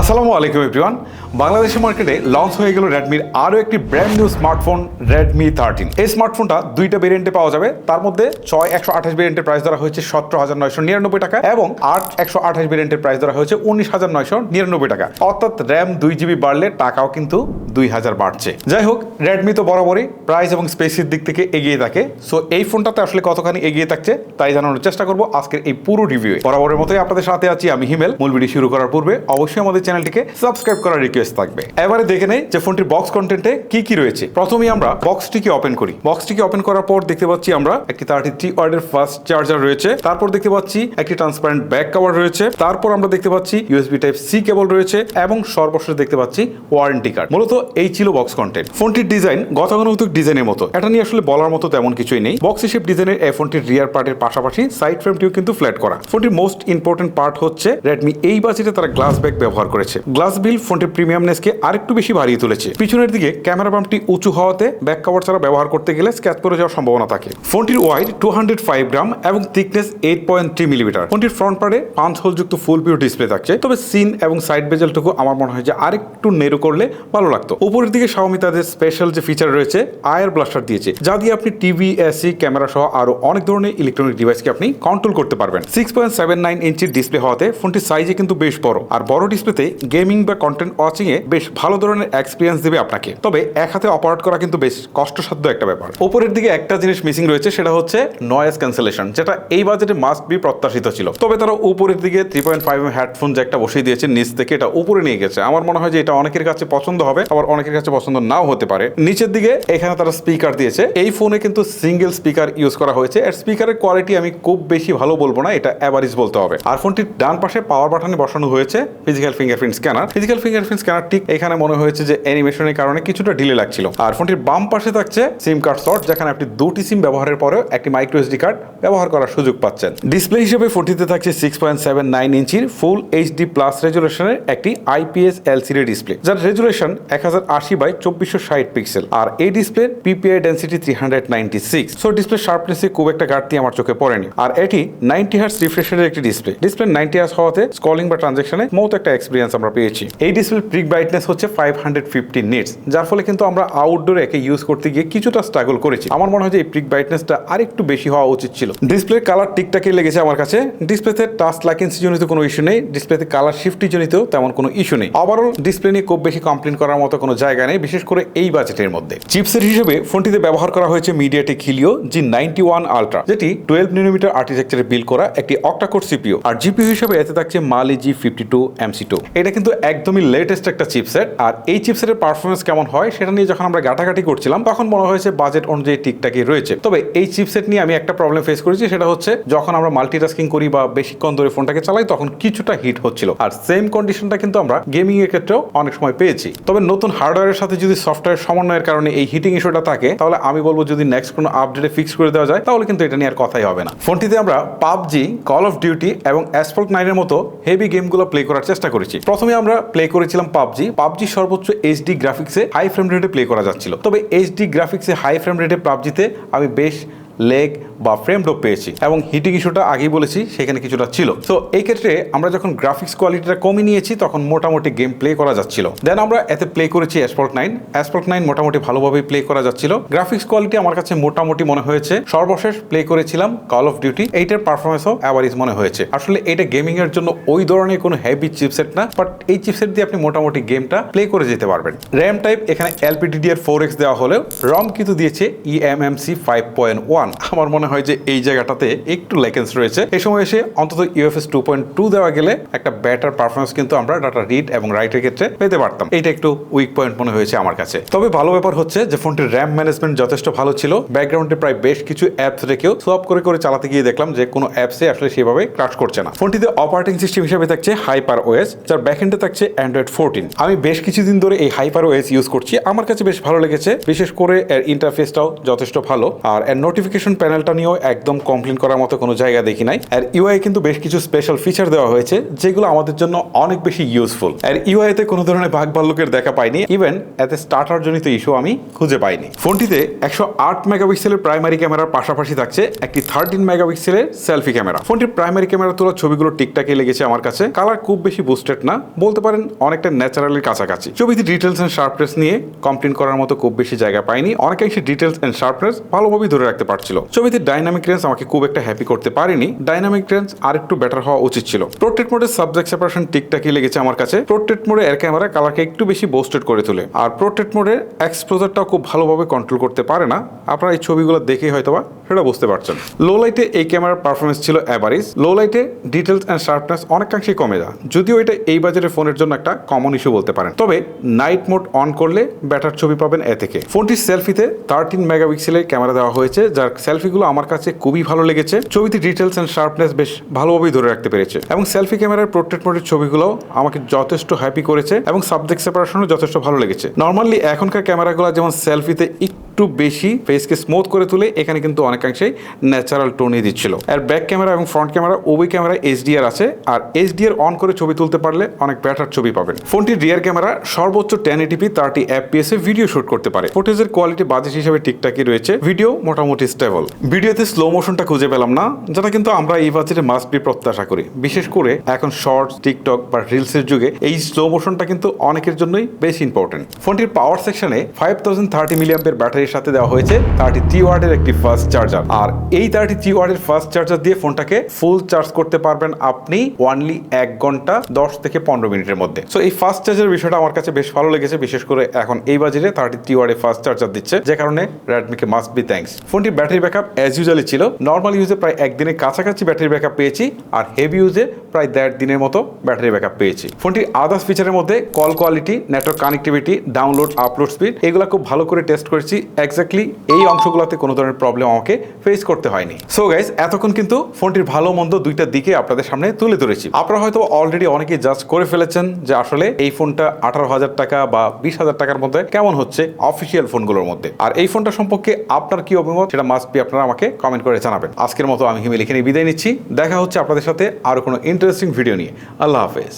আসসালামু আলাইকুম এভরিওয়ান বাংলাদেশের মার্কেটে লঞ্চ হয়ে গেল রেডমির আরও একটি brand new smartphone Redmi thirteen এই স্মার্টফোনটা দুইটা ভেরিয়েন্টে পাওয়া যাবে। তার মধ্যে ছয় একশো আঠাশ ভেরিয়েন্টের প্রাইস ধরা হয়েছে সতেরো হাজার নয়শো নিরানব্বই টাকা এবং আট একশো আঠাশ ভেরিয়েন্টের প্রাইস ধরা হয়েছে উনিশ হাজার নয়শো নিরানব্বই টাকা। অর্থাৎ র্যাম দুই জিবি বাড়লে টাকাও কিন্তু দুই হাজার বাড়ছে। যাই হোক রেডমি তো বরাবরই প্রাইস এবং স্পেসের দিক থেকে এগিয়ে থাকে। সো এই ফোনটাতে আসলে কতখানি এগিয়ে থাকছে তাই জানানোর চেষ্টা করব আজকের এই পুরো রিভিউ বরাবরের মতোই আপনাদের সাথে আছি আমি হিমেল। মূল ভিডিও শুরু করার পূর্বে অবশ্যই আমাদের চ্যানেলটিকে সাবস্ক্রাইব করার রিকোয়েস্ট থাকবে। এবারে দেখে নেই যে ফোনটির বক্স কন্টেন্টে কি কি রয়েছে। প্রথমেই আমরা বক্সটিকে ওপেন করি। বক্সটিকে ওপেন করার পর দেখতে পাচ্ছি আমরা একটি থার্টি থ্রি ওয়ার্ডের ফাস্ট চার্জার রয়েছে। তারপর দেখতে পাচ্ছি একটি ট্রান্সপারেন্ট ব্যাক কভার রয়েছে। তারপর আমরা দেখতে পাচ্ছি ইউএসবি টাইপ সি কেবল রয়েছে এবং সর্বশেষ দেখতে পাচ্ছি ওয়ারেন্টি কার্ড মূলত এই ছিল বক্স কন্টেন্ট ফোনটির ডিজাইন গতানুগতিক ডিজাইনের মতো। এটা নিয়ে আসলে বলার মতো তেমন কিছুই নেই। বক্স শেপ ডিজাইনের এই ফোনটির রিয়ার পার্টের পাশাপাশি সাইড ফ্রেমটিও কিন্তু ফ্ল্যাট করা। ফোনটির মোস্ট ইম্পর্টেন্ট পার্ট হচ্ছে রেডমি এই বাজেটে তারা গ্লাস ব্যাগ ব্যবহার করেছে। গ্লাস বিল ফোনটির প্রিমিয়ামনেসকে আরেকটু বেশি বাড়িয়ে তুলেছে। পিছনের দিকে ক্যামেরা বাম্পটি উঁচু হওয়াতে ব্যাক কভার ছাড়া ব্যবহার করতে গেলে স্ক্যাচ করে যাওয়ার সম্ভাবনা থাকে। ফোনটির weight two hundred five gram এবং thickness eight point three millimetre ফোনটির ফ্রন্ট পার্টে পাঁচ হোল যুক্ত ফুল পিউ ডিসপ্লে থাকছে। তবে সিন এবং সাইড বেজেলটুকু আমার মনে হয় যে আরেকটু নেরু করলে ভালো লাগতো। উপরের দিকে শাওমি তাদের স্পেশাল যে ফিচার রয়েছে, আয়ার ব্লাস্টার দিয়েছে। যা দিয়ে আপনি টিভি এসি ক্যামেরা সহ আরও অনেক ধরনের ইলেকট্রনিক ডিভাইসকে আপনি কন্ট্রোল করতে পারবেন। সিক্স পয়েন্ট সেভেন নাইন ইঞ্চির ডিসপ্লে হওয়াতে ফোনটির সাইজে কিন্তু বেশ বড়। আর বড় ডিসপ্লেতে গেমিং বা কন্টেন্ট ওয়াচিং এ বেশ ভালো ধরনের এক্সপিরিয়েন্স দেবে আপনাকে। তবে এক হাতে অপারেট করা কিন্তু বেশ কষ্টসাধ্য একটা ব্যাপার। উপরের দিকে একটা জিনিস মিসিং রয়েছে, সেটা হচ্ছে নয়েজ ক্যান্সেলেশন যেটা এই বাজেটে মাস্ট বি প্রত্যাশিত ছিল। তবে তারা উপরের দিকে থ্রি পয়েন্ট ফাইভ হেডফোন যে একটা বসিয়ে দিয়েছে, নিচ থেকে এটা উপরে নিয়ে গেছে। আমার মনে হয় যে এটা অনেকের কাছে পছন্দ হবে, আবার অনেকের কাছে পছন্দ নাও হতে পারে। নিচের দিকে এখানে তারা স্পিকার দিয়েছে। এই ফোনে কিন্তু সিঙ্গেল স্পিকার ইউজ করা হয়েছে। আর স্পিকারের কোয়ালিটি আমি খুব বেশি ভালো বলব না, এটা অ্যাভারেজ বলতে হবে। আর ফোনটির ডান পাশে পাওয়ার বাটনে বসানো হয়েছে physical fingerprint scanner physical fingerprint scanner ঠিক এখানে মনে হয়েছে যে অ্যানিমেশনের কারণে কিছুটা ডিলে লাগছিল। আর ফোনটির বাম পাশে থাকছে সিম কার্ড স্লট যেখানে আপনি দুটি সিম ব্যবহারের পরেও একটি মাইক্রো এসডি কার্ড ব্যবহার করার সুযোগ পাচ্ছেন। ডিসপ্লে হিসেবে ফোনটিতে থাকছে সিক্স পয়েন্ট সেভেন নাইন ইঞ্চির ফুল এইচডি প্লাস রেজুলেশনের একটি আইপিএস এলসিডি ডিসপ্লে যার রেজুলেশন এক হাজার আশি বাই চব্বিশশো ষাট পিক্সেল আর এই ডিসপ্লের PPI density three hundred ninety six so display শার্পনেসে খুব একটা ঘাটতি আমার চোখে পড়েনি। আর এটি নাইনটি হার্স রিফ্রেশের একটি ডিসপ্লে ডিসপ্লে নাইনটি হার্স হওয়াতে স্কলিং বা ট্রানজেকশনে মতো একটা এক্সপিরিয়েন্স আমরা পেয়েছি। এই ডিসপ্লে পিক ব্রাইটনেস হচ্ছে ফাইভ হান্ড্রেড ফিফটি নিটস যার ফলে কিন্তু আমরা আউটডোরে একে ইউজ করতে গিয়ে কিছুটা স্ট্রাগল করেছি। আমার মনে হয় যে এই পিক ব্রাইটনেসটা আরেকটু বেশি হওয়া উচিত ছিল। ডিসপ্লে কালার ঠিকঠাকই লেগেছে আমার কাছে। ডিসপ্লেতে টাচ লাইকেন্সি জনিত কোনো ইস্যু নেই ডিসপ্লেতে কালার শিফটি জনিত তেমন কোনো ইস্যু নেই। ওভারঅল ডিসপ্লে নিয়ে খুব বেশি কমপ্লেন করার মতো কোনো জায়গা নেই, বিশেষ করে এই বাজেটের মধ্যে। চিপসের হিসেবে ফোনটিতে ব্যবহার করা হয়েছে MediaTek Helio G ninety one ultra যেটি টুয়েলভ মিলিমিটার আর্কিটেকচারে বিল্ড করা একটি অক্টাকোর সিপিও আর জিপিও হিসেবে এতে থাকছে Mali G fifty two MC two এটা কিন্তু একদমই লেটেস্ট একটা চিপসেট আর এই চিপসেটের পারফরমেন্স কেমন হয় সেটা নিয়ে যখন আমরা ঘাটাঘাটি করছিলাম, তখন মনে হয়েছে বাজেট অনুযায়ী ঠিকঠাকই রয়েছে। তবে এই চিপসেট নিয়ে আমি একটা প্রবলেম ফেস করেছি, সেটা হচ্ছে যখন আমরা মাল্টিটাস্কিং করি বা বেশিক্ষণ ধরে ফোনটাকে চালাই, তখন কিছুটা হিট হচ্ছিল। আর সেম কন্ডিশনটা কিন্তু আমরা গেমিং এর ক্ষেত্রেও অনেক সময় পেয়েছি। তবে নতুন হার্ডওয়্যারের সাথে যদি সফটওয়্যার সমন্বয়ের কারণে এই হিটিং ইস্যুটা থাকে, তাহলে আমি বলব যদি নেক্সট কোনো আপডেটে ফিক্স করে দেওয়া যায়, তাহলে কিন্তু এটা নিয়ে আর কথাই হবে না। ফোনটিতে আমরা পাবজি কল অফ ডিউটি এবং অ্যাসফল্ট নাইনের মতো হেভি গেমগুলো প্লে করার চেষ্টা করেছি। প্রথমে আমরা প্লে করেছিলাম পাবজি। পাবজি সর্বোচ্চ এইচডি গ্রাফিক্সে হাই ফ্রেম রেটে প্লে করা যাচ্ছিল। তবে এইচডি গ্রাফিক্সে হাই ফ্রেম রেটে পাবজিতে আমি বেশ লেগ বা ফ্রেম ড্রপ পেয়েছি এবং হিটিং ইস্যুটা আগেই বলেছি, সেখানে কিছুটা ছিল। তো এই ক্ষেত্রে আমরা যখন গ্রাফিক্স কোয়ালিটিটা কমিয়ে নিয়েছি, তখন মোটামুটি গেম প্লে করা যাচ্ছিল। দেন আমরা এতে প্লে করেছি অ্যাসপল্ট নাইন অ্যাসপল্ট নাইন মোটামুটি ভালোভাবে প্লে করা যাচ্ছিল। গ্রাফিক্স কোয়ালিটি আমার কাছে মোটামুটি মনে হয়েছে। সর্বশেষ প্লে করেছিলাম কল অফ ডিউটি এইটার পারফরমেন্সও অ্যাভারেজ মনে হয়েছে। আসলে এটা গেমিং এর জন্য ওই ধরনের কোনো হেভি চিপসেট না বাট এই চিপসেট দিয়ে আপনি মোটামুটি গেমটা প্লে করে যেতে পারবেন। র্যাম টাইপ এখানে এলপিডিডিআর ফোর এক্স দেওয়া হলেও রম কিন্তু দিয়েছে ইএমএমসি ফাইভ পয়েন্ট ওয়ান আমার মনে হয় যে এই জায়গাটাতে একটু লেকেন্স রয়েছে। এই সময় এসে অন্তত ইউএফএস টু পয়েন্ট টু দেওয়া গেলে একটা ব্যাটার পারফরমেন্স কিন্তু আমরা ডাটা রিড এবং রাইটের ক্ষেত্রে পেতে পারতাম। এটা একটু উইক পয়েন্ট মনে হয়েছে আমার কাছে। তবে ভালো ব্যাপার হচ্ছে যে ফোনটির র্যাম ম্যানেজমেন্ট যথেষ্ট ভালো ছিল। ব্যাকগ্রাউন্ডে প্রায় বেশ কিছু অ্যাপস রেখেও সোয়াপ করে করে চালাতে গিয়ে দেখলাম যে কোনো অ্যাপসে আসলে সেভাবে ক্রাশ করছে না। ফোনটিতে অপারেটিং সিস্টেম হিসেবে থাকছে হাইপার ওএস যার ব্যাকএন্ডে থাকছে অ্যান্ড্রয়েড ফোরটিন আমি বেশ কিছুদিন ধরে এই হাইপার ওএস ইউজ করছি। আমার কাছে বেশ ভালো লেগেছে। বিশেষ করে এর ইন্টারফেসটাও যথেষ্ট ভালো। আর এর নোটিফিকেশন নোটিফিকেশন প্যানেলটা নিয়েও একদম কমপ্লেন করার মতো কোনো জায়গা দেখি নাই। আর ইউআই কিন্তু বেশ কিছু স্পেশাল ফিচার দেওয়া হয়েছে, যেগুলো আমাদের জন্য অনেক বেশি ইউজফুল আর ইউআই তে কোনো ধরনের ভাগ ভাল্লুকের দেখা পাইনি ইভেন এতে স্টার্টার জনিত ইস্যু আমি খুঁজে পাইনি। ফোনটিতে একশো আট মেগাপিক্সেলের প্রাইমারি ক্যামেরার পাশাপাশি থাকছে একটি থার্টিন মেগাপিক্সেলের সেলফি ক্যামেরা ফোনটির প্রাইমারি ক্যামেরা তোলা ছবিগুলো টিকটাকে লেগেছে আমার কাছে। কালার খুব বেশি বুস্টেড না, বলতে পারেন অনেকটা ন্যাচারালের কাছাকাছি। ছবিতে ডিটেলস অ্যান্ড শার্পনেস নিয়ে কমপ্লেন করার মতো খুব বেশি জায়গা পাইনি। অনেকাংশে ডিটেলস অ্যান্ড শার্পনেস ভালোভাবেই ধরে রাখতে পারছিল ছবিতে ডাইনামিক রেঞ্জ আমাকে খুব একটা হ্যাপি করতে পারেনি। ডাইনামিক রেঞ্জ আর একটু বেটার হওয়া উচিত ছিল। প্রোট্রেট মোডের সাবজেক্ট সেপারেশন টিকটাকি লেগেছে আমার কাছে? প্রোট্রেট মোডে এর ক্যামেরা কালারকে একটু বেশি বোস্টেড করে তোলে। আর প্রোট্রেট মোডের এক্সপোজারটাও খুব ভালোভাবে কন্ট্রোল করতে পারে না। আপনারা এই ছবিগুলো দেখেই হয়তোবা সেটা বুঝতে পারছেন। লো লাইটে এই ক্যামেরার পারফরমেন্স ছিল অ্যাভারেজ লো লাইটে ডিটেলস অ্যান্ড শার্পনেস অনেকাংশেই কমে যায়। যদিও এটা এই বাজারের ফোনের জন্য একটা কমন ইস্যু বলতে পারেন। তবে নাইট মোড অন করলে ব্যাটার ছবি পাবেন এ থেকে। ফোনটির সেলফিতে থার্টিন মেগাপিক্সেলের ক্যামেরা দেওয়া হয়েছে, যার সেলফিগুলো আমার কাছে খুবই ভালো লেগেছে। ছবিতে ডিটেলস অ্যান্ড শার্পনেস বেশ ভালোভাবেই ধরে রাখতে পেরেছে। এবং সেলফি ক্যামেরার পোর্ট্রেট মোডের ছবিগুলো আমাকে যথেষ্ট হ্যাপি করেছে এবং সাবজেক্ট সেপারেশনও যথেষ্ট ভালো লেগেছে। নর্মালি এখনকার ক্যামেরাগুলো যেমন সেলফিতে একটু বেশি ফেসকে স্মুথ করে তুলে, এখানে কিন্তু অনেকাংশেই ন্যাচারাল টোনই দিচ্ছিল। আর ব্যাক ক্যামেরা এবং ফ্রন্ট ক্যামেরা উভয় ক্যামেরা এইচডিআর আছে, আর এইচডিআর অন করে ছবি তুলতে পারলে অনেক বেটার ছবি পাবেন। ফোনটির রিয়ার ক্যামেরা সর্বোচ্চ ten eighty p thirty FPS এ ভিডিও শুট করতে পারে। ফুটেজের কোয়ালিটি বাজেট হিসেবে ঠিকঠাকই রয়েছে। ভিডিও মোটামুটি স্টেবল ভিডিওতে স্লো মোশনটা খুঁজে পেলাম না, যেটা কিন্তু আমরা এই বাজেটে মাস্ট বি প্রত্যাশা করি। বিশেষ করে এখন শর্টস টিকটক বা রিলসের যুগে এই স্লো মোশনটা কিন্তু অনেকের জন্যই বেশ ইম্পর্টেন্ট ফোনটির পাওয়ার সেকশনে ফাইভ থাউজেন্ড থার্টি মিলিয়ামের ব্যাটারির সাথে দেওয়া হয়েছে। থার্টি থ্রি ওয়ার্ডের একটি ফাস্ট চার্জার আর এই থার্টি থ্রি ওয়ার্ডের ফাস্ট চার্জার দিয়ে ফোনটাকে ফুল চার্জ করতে পারবেন আপনি ওয়ানলি এক ঘণ্টা দশ থেকে পনেরো মিনিটের মধ্যে। সো এই ফাস্ট চার্জার বিষয়টা আমার কাছে বেশ ভালো লেগেছে, বিশেষ করে এখন এই বাজারে থার্টি থ্রি ওয়ার্ডের ফাস্ট চার্জার দিচ্ছে, যে কারণে রেডমিকে মাস্ট বি থ্যাঙ্কস ফোনটির ব্যাটারি ব্যাকআপ অ্যাজ ইউজুয়ালি ছিল। নর্মাল ইউজে প্রায় একদিনের কাছাকাছি ব্যাটারি ব্যাকআপ পেয়েছি আর হেভি ইউজে প্রায় দেড় দিনের মতো ব্যাটারি ব্যাকআপ পেয়েছি। ফোনটির আদার্স ফিচারের মধ্যে call quality network connectivity download upload speed এগুলো খুব ভালো করে টেস্ট করেছি। এক্স্যাক্টলি এই অংশগুলোতে কোনো ধরনের প্রবলেম আমাকে ফেস করতে হয়নি। সো গাইজ এতক্ষণ কিন্তু ফোনটির ভালো মন্দ দুইটা দিকে আপনাদের সামনে তুলে ধরেছি। আপনারা হয়তো অলরেডি অনেকেই জাজ করে ফেলেছেন যে আসলে এই ফোনটা আঠারো হাজার টাকা বা বিশ হাজার টাকার মধ্যে কেমন হচ্ছে অফিসিয়াল ফোনগুলোর মধ্যে। আর এই ফোনটা সম্পর্কে আপনার কি অভিমত সেটা মাস্ট বি আপনারা আমাকে কমেন্ট করে জানাবেন। আজকের মতো আমি হিমেল এখানে বিদায় নিচ্ছি। দেখা হচ্ছে আপনাদের সাথে আরও কোনো ইন্টারেস্টিং ভিডিও নিয়ে। আল্লাহ হাফেজ।